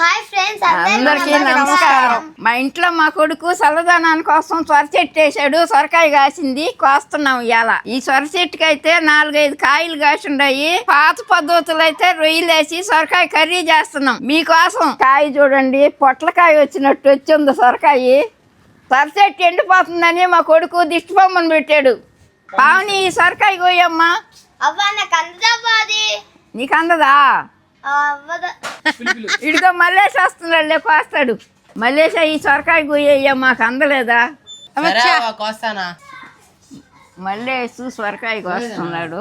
Hi friends అందరికీ నమస్కారం. మా ఇంట్లో మా కొడుకు చల్లదనాని కోసం సొర చెట్టు వేసాడు సొరకాయ కాసింది కోస్తున్నాం ఇవాళ ఈ సొర చెట్టుకి అయితే నాలుగైదు కాయలు కాసి ఉన్నాయి పాత పద్ధతులు అయితే రొయ్యలేసి సొరకాయ కర్రీ చేస్తున్నాం. మీకోసం కాయ చూడండి పొట్లకాయ వచ్చినట్టు వచ్చింది సొరకాయ. సొర చెట్టు ఎండిపోతుందని మా కొడుకు దిష్టి బొమ్మను పెట్టాడు. పావుని ఈ సొరకాయ కోయమ్మా. అవ్వ నాకు అందబాది నీకు అందదా? ఇడిగో మల్లేష్ వస్తున్నాడులే కోస్తాడు. మల్లేష ఈ సొరకాయ కోయ్యా మాకు అందలేదా? కోస్తానా? మల్లేష్ సొరకాయ కోస్తున్నాడు.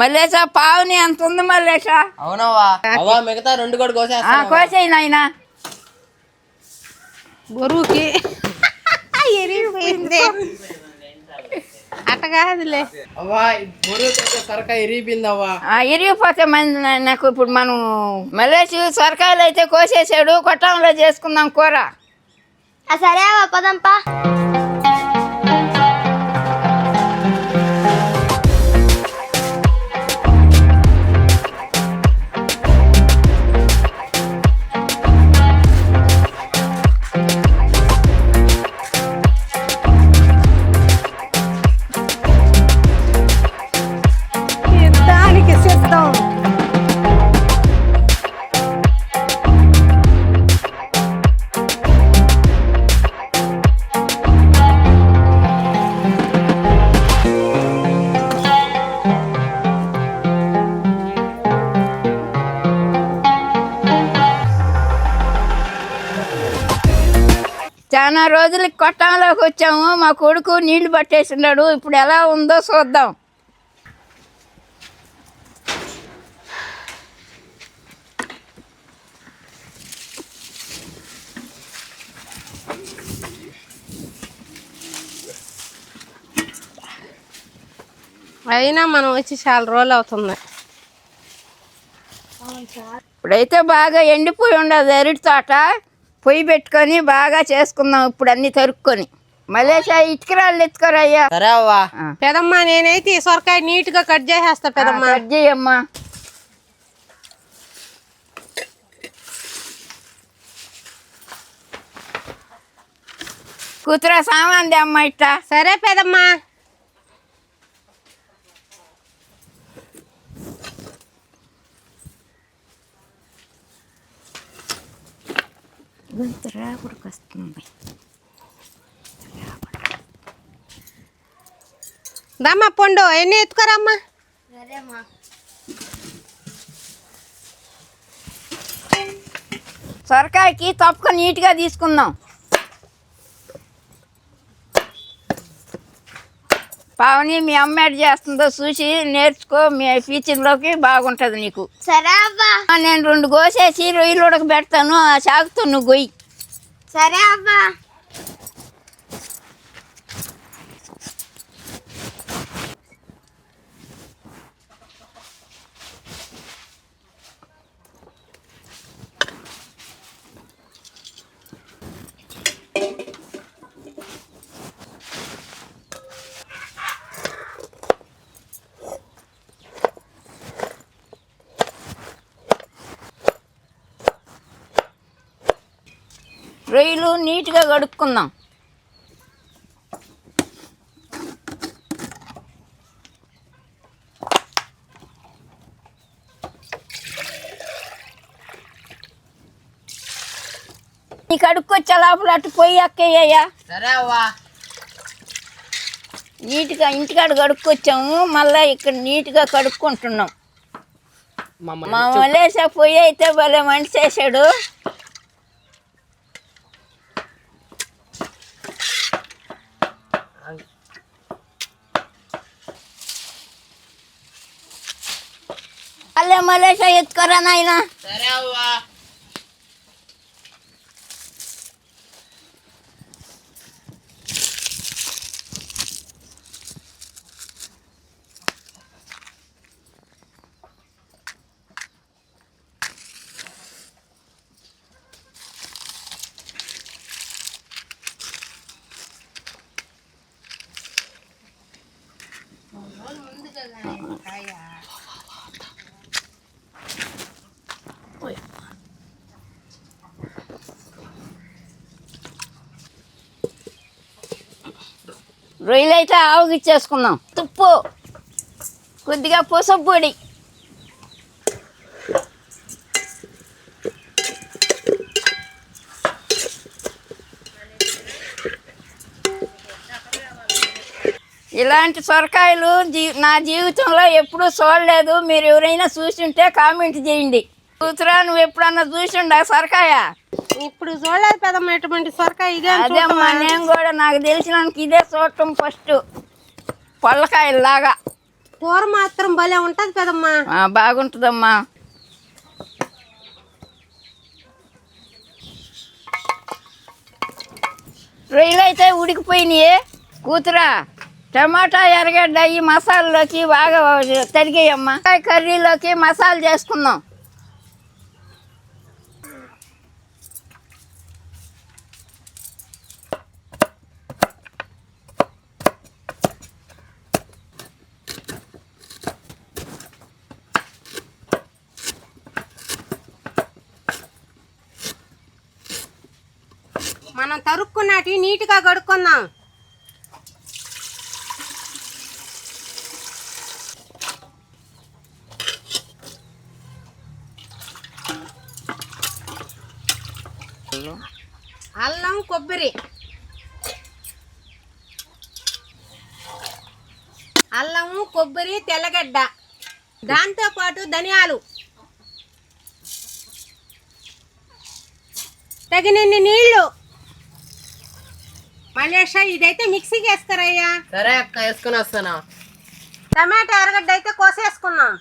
మల్లేష పావుని అంత ఉంది మల్లేష అవునవ్వా. అవ్వ మిగతా రెండు కూడా ఆ, కోసేస్తా కోసేయి నాయన. బరువుకి ఎరిగిపోయింది. అట్ట కాదులే. అవ్వ సరకాయ ఇరిగిపోయింది అవ్వ ఇరిగిపోతే మంది నాకు ఇప్పుడు మనం మల్లేష్ సొరకాయలు అయితే కోసేసాడు కొట్టంలో చేసుకుందాం కూర. ఆ, సరే పదంపా. చాలా రోజులకి కొట్టంలోకి వచ్చాము. మా కొడుకు నీళ్ళు పట్టేసినాడు. ఇప్పుడు ఎలా ఉందో చూద్దాం. అయినా మనం వచ్చి చాలా రోజులు అవుతుంది. ఇప్పుడైతే బాగా ఎండిపోయి ఉండదు అరటి తోట. పొయ్యి పెట్టుకొని బాగా చేసుకుందాం ఇప్పుడు అన్ని తరుక్కొని. మలేషా ఇటుకరాళ్ళు ఎత్తుకోరయ్యా. సరే అవ్వ. ఆ, పెదమ్మ నేనైతే ఈ సొరకాయ నీట్గా కట్ చేసేస్తా పెదమ్మ. కట్ చేయమ్మా. కూతురా సామాన్ అమ్మ ఇట్ట. సరే పెదమ్మ. కూతురా ఉడికొస్తుంది దమ్మ పండు ఎన్ని ఎత్తుకోరమ్మా సొరకాయకి తప్పుకొని నీట్గా తీసుకుందాం పావని మీ అమ్మ ఎట్ చేస్తుందో చూసి నేర్చుకో మీ ఫ్యూచర్లోకి బాగుంటుంది నీకు సరే నేను రెండు కోసేసి రొయ్యలు ఉడకబెడతాను ఆ సాగుతో నువ్వు గొయ్యి సరే రొయ్యలు నీట్గా కడుక్కుందాం. నీ కడుక్కొచ్చే లోపల అటు పొయ్యి అక్కయ్యా సరే అవ్వ. నీట్గా ఇంటికాడ కడుక్కొచ్చాము మళ్ళీ ఇక్కడ నీట్గా కడుక్కుంటున్నాం. మా మలేసా పొయ్యి అయితే భలే మనిషి చేశాడు. అల్లే మలేసా ఎత్తుకోరా నాయనా సరే రొయ్యలు అయితే ఆవుకి ఇచ్చేసుకుందాం. తుప్పు. కొద్దిగా పసుపు పొడి. ఇలాంటి సొరకాయలు జీ నా జీవితంలో ఎప్పుడూ చూడలేదు. మీరు ఎవరైనా చూసి ఉంటే కామెంట్ చేయండి. కూతురా నువ్వు ఎప్పుడన్నా చూసిండా సొరకాయ? ఇప్పుడు చూడలేదు పెదమ్మ ఎటువంటి సొరకాయ ఇదే అని అదే అమ్మా నేను కూడా నాకు తెలిసినానికి ఇదే చూడటం ఫస్ట్ పొల్లకాయలాగా కూర మాత్రం భలే ఉంటది పెదమ్మ బాగుంటుందమ్మా. రొయ్యలు అయితే ఉడికిపోయినాయి. కూతురా టమాటా ఎర్రగడ్డ ఈ మసాలాలోకి బాగా తరిగేయమ్మా. కర్రీలోకి మసాలా చేసుకుందాం. మనం తరుక్కున్నటి నీట్గా కడుక్కుందాం. అల్లం కొబ్బరి. అల్లము కొబ్బరి తెల్లగడ్డ. దాంతోపాటు ధనియాలు. తగినన్ని నీళ్ళు. మలేష ఇదైతే మిక్సీకి వేస్తారయ్యా సరే అక్క వేసుకొని వస్తానా. టమాటా ఎరగడ్డ అయితే కోసేసుకున్నాం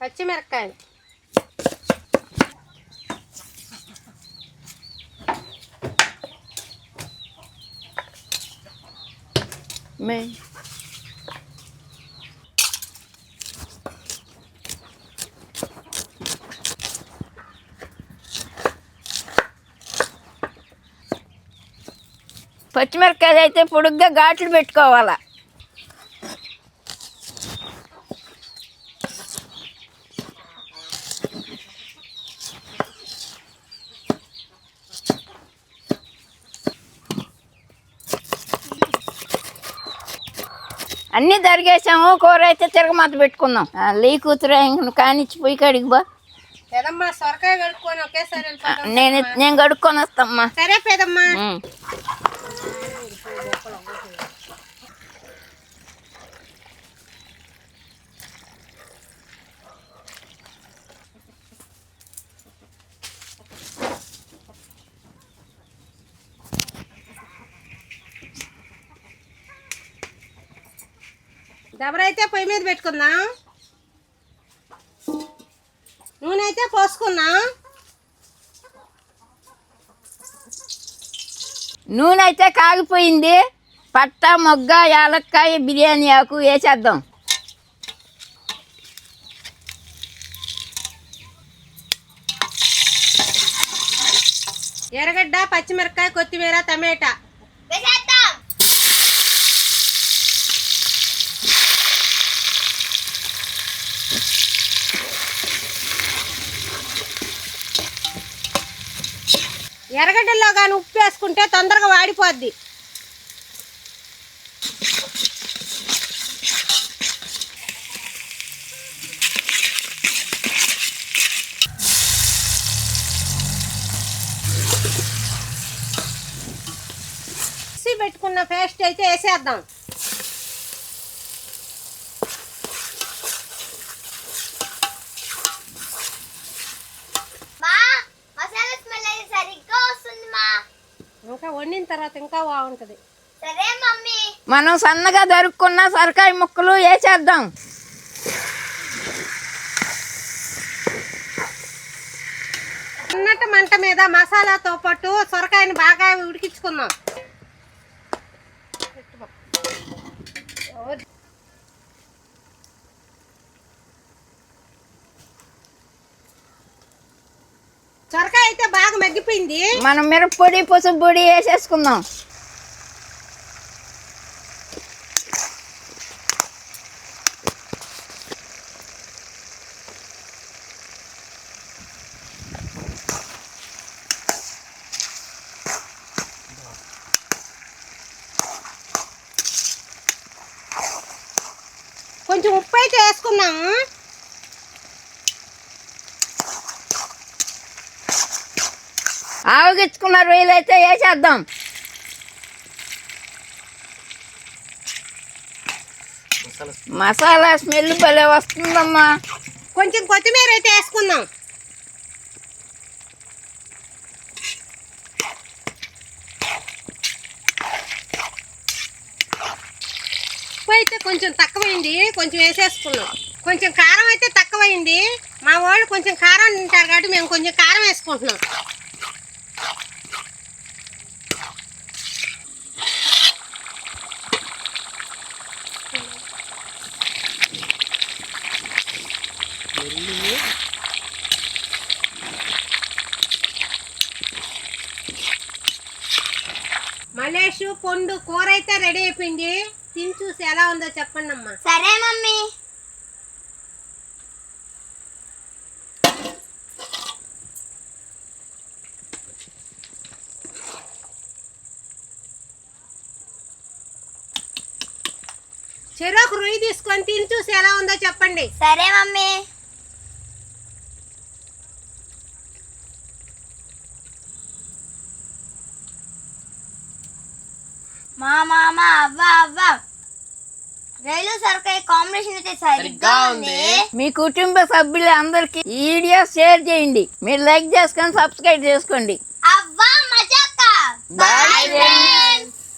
పచ్చిమిరపకాయలు. మే. పచ్చిమిరపకాయలు అయితే పొడుగ్గా ఘాట్లు పెట్టుకోవాలా. అన్నీ దరిగేసాము కూర అయితే తిరగమాత పెట్టుకుందాం. లీ కూతురు ఇంక కానిచ్చి పోయి బా కడుక్కొని ఒకేసారి. నేను నేను కడుక్కొని వస్తామ్మా. సరే పెదమ్మా దబరైతే పొయ్యి మీద పెట్టుకుందాం? నూనె అయితే పోసుకుందాం. నూనె అయితే కాగిపోయింది. పట్ట మొగ్గ యాలక్కాయ బిర్యానీ ఆకు వేసేద్దాం. ఎర్రగడ్డ పచ్చిమిరపకాయ కొత్తిమీర టమాటా. ఎర్రగడ్డల్లో కానీ ఉప్పు వేసుకుంటే తొందరగా వాడిపోద్ది. పెట్టుకున్న పేస్ట్ అయితే వేసేద్దాం మా మసాలా స్మెల్ అయితే సరిగ్గా వస్తుంది మా ఇంకా వండిన తర్వాత ఇంకా బాగుంటుంది. సరే మమ్మీ. మనం సన్నగా దొరుకున్న సరకాయ ముక్కలు వేసేద్దాం. చిన్నట్టు మంట మీద మసాలాతో పాటు సొరకాయని బాగా ఉడికించుకుందాం. తగ్గిపోయింది? మనం మిరప్పొడి పసుపు పొడి వేసేసుకుందాం. కొంచెం ఉప్పు అయితే వేసుకున్నాము ఆవగించుకున్న రొయ్యలు అయితే వేసేద్దాం. మసాలా స్మెల్ భలే వస్తుందమ్మా. కొంచెం కొత్తిమీర అయితే వేసుకుందాం. అయితే కొంచెం తక్కువైంది కొంచెం వేసేసుకున్నాం. కొంచెం కారం అయితే తక్కువైంది. మా వాళ్ళు కొంచెం కారం తింటారు కాబట్టి మేము కొంచెం కారం వేసుకుంటున్నాం మలేషు పొండు కూర అయితే రెడీ అయిపోయింది. తిని చూసి ఎలా ఉందో చెప్పండి అమ్మా సరే మమ్మీ. చెరోకు రొయ్యి తీసుకొని తిని చూసి ఎలా ఉందో చెప్పండి. సరే మమ్మీ. మా మామ అవ్వ అవ్వ రైలు సరుకాయ కాంబినేషన్ అయితే సరిగ్గా ఉంది. మీ కుటుంబ సభ్యులు అందరికి ఈ వీడియో షేర్ చేయండి. మీరు లైక్ చేసుకొని సబ్స్క్రైబ్ చేసుకోండి. అవ్వ మజాక. Friends.